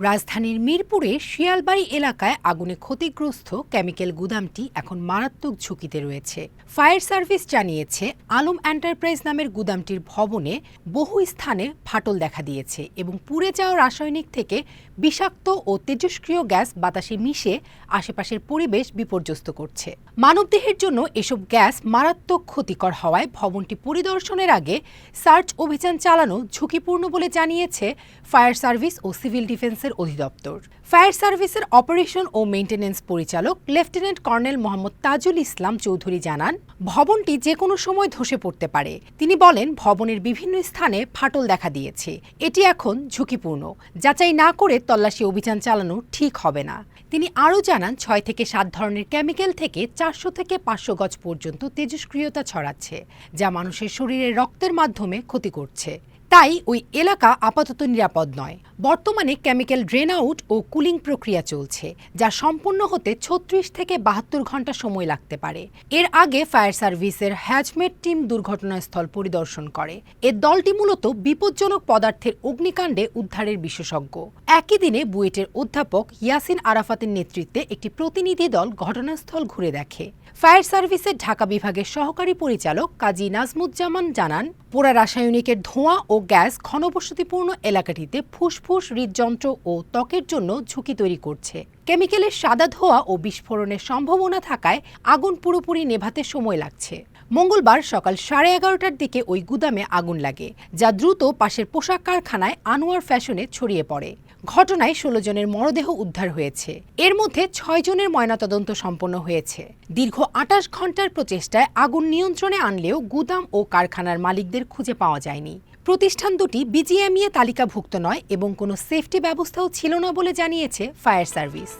রাজধানীর মিরপুরে শিয়ালবাড়ি এলাকায় আগুনে ক্ষতিগ্রস্ত কেমিক্যাল গুদামটি এখন মারাত্মক ঝুঁকিতে রয়েছে। ফায়ার সার্ভিস জানিয়েছে, আলম এন্টারপ্রাইজ নামের গুদামটির ভবনে বহু স্থানে ফাটল দেখা দিয়েছে এবং পুড়ে যাওয়া রাসায়নিক থেকে বিষাক্ত ও তেজস্ক্রিয় গ্যাস বাতাসে মিশে আশেপাশের পরিবেশ বিপর্যস্ত করছে। মানবদেহের জন্য এসব গ্যাস মারাত্মক ক্ষতিকর হওয়ায় ভবনটি পরিদর্শনের আগে সার্চ অভিযান চালানো ঝুঁকিপূর্ণ বলে জানিয়েছে ফায়ার সার্ভিস ও সিভিল ডিফেন্সের অধিদপ্তর। ফায়ার সার্ভিসের অপারেশন ও মেইনটেনেন্স পরিচালক লেফটেন্যান্ট কর্নেল মোহাম্মদ তাজুল ইসলাম চৌধুরী জানান, ভবনটি যে কোনো সময় ধসে পড়তে পারে। তিনি বলেন, ভবনের বিভিন্ন স্থানে ফাটল দেখা দিয়েছে। এটি এখন ঝুঁকিপূর্ণ। যাচাই না করে তল্লাশি অভিযান চালানো ঠিক হবে না। তিনি আরও জানান, ছয় থেকে সাত ধরনের কেমিক্যাল থেকে চারশো থেকে পাঁচশো গজ পর্যন্ত তেজস্ক্রিয়তা ছড়াচ্ছে, যা মানুষের শরীরে রক্তের মাধ্যমে ক্ষতি করছে। তাই ওই এলাকা আপাতত নিরাপদ নয়। বর্তমানে কেমিক্যাল ড্রেন আউট ও কুলিং প্রক্রিয়া চলছে, যা সম্পূর্ণ হতে ছত্রিশ থেকে বাহাত্তর ঘণ্টা সময় লাগতে পারে। এর আগে ফায়ার সার্ভিসের হ্যাজমেট টিম দুর্ঘটনাস্থল পরিদর্শন করে। এ দলটি মূলত বিপজ্জনক পদার্থের অগ্নিকাণ্ডে উদ্ধারের বিশেষজ্ঞ। একই দিনে বুয়েটের অধ্যাপক ইয়াসিন আরাফাতের নেতৃত্বে একটি প্রতিনিধি দল ঘটনাস্থল ঘুরে দেখে। ফায়ার সার্ভিসের ঢাকা বিভাগের সহকারী পরিচালক কাজী নাজমুজ্জামান জানান, পোড়া রাসায়নিকের ধোঁয়া ও গ্যাস ঘনবসতিপূর্ণ এলাকাটিতে ফুসফুস, হৃদযন্ত্র ও ত্বকের জন্য ঝুঁকি তৈরি করছে। কেমিক্যালের সাদা ধোয়া ও বিস্ফোরণের সম্ভাবনা থাকায় আগুন পুরোপুরি নেভাতে সময় লাগছে। মঙ্গলবার সকাল সাড়ে এগারোটার দিকে ওই গুদামে আগুন লাগে, যা দ্রুত পাশের পোশাক কারখানায় আনোয়ার ফ্যাশনে ছড়িয়ে পড়ে। ঘটনায় ষোলো জনের মরদেহ উদ্ধার হয়েছে। এর মধ্যে ছয় জনের ময়নাতদন্ত সম্পন্ন হয়েছে। দীর্ঘ আটাশ ঘণ্টার প্রচেষ্টায় আগুন নিয়ন্ত্রণে আনলেও গুদাম ও কারখানার মালিকদের খুঁজে পাওয়া যায়নি। প্রতিষ্ঠান দুটি বিজিএমইএ তালিকাভুক্ত নয় এবং কোনো সেফটি ব্যবস্থাও ছিল না বলে জানিয়েছে ফায়ার সার্ভিস।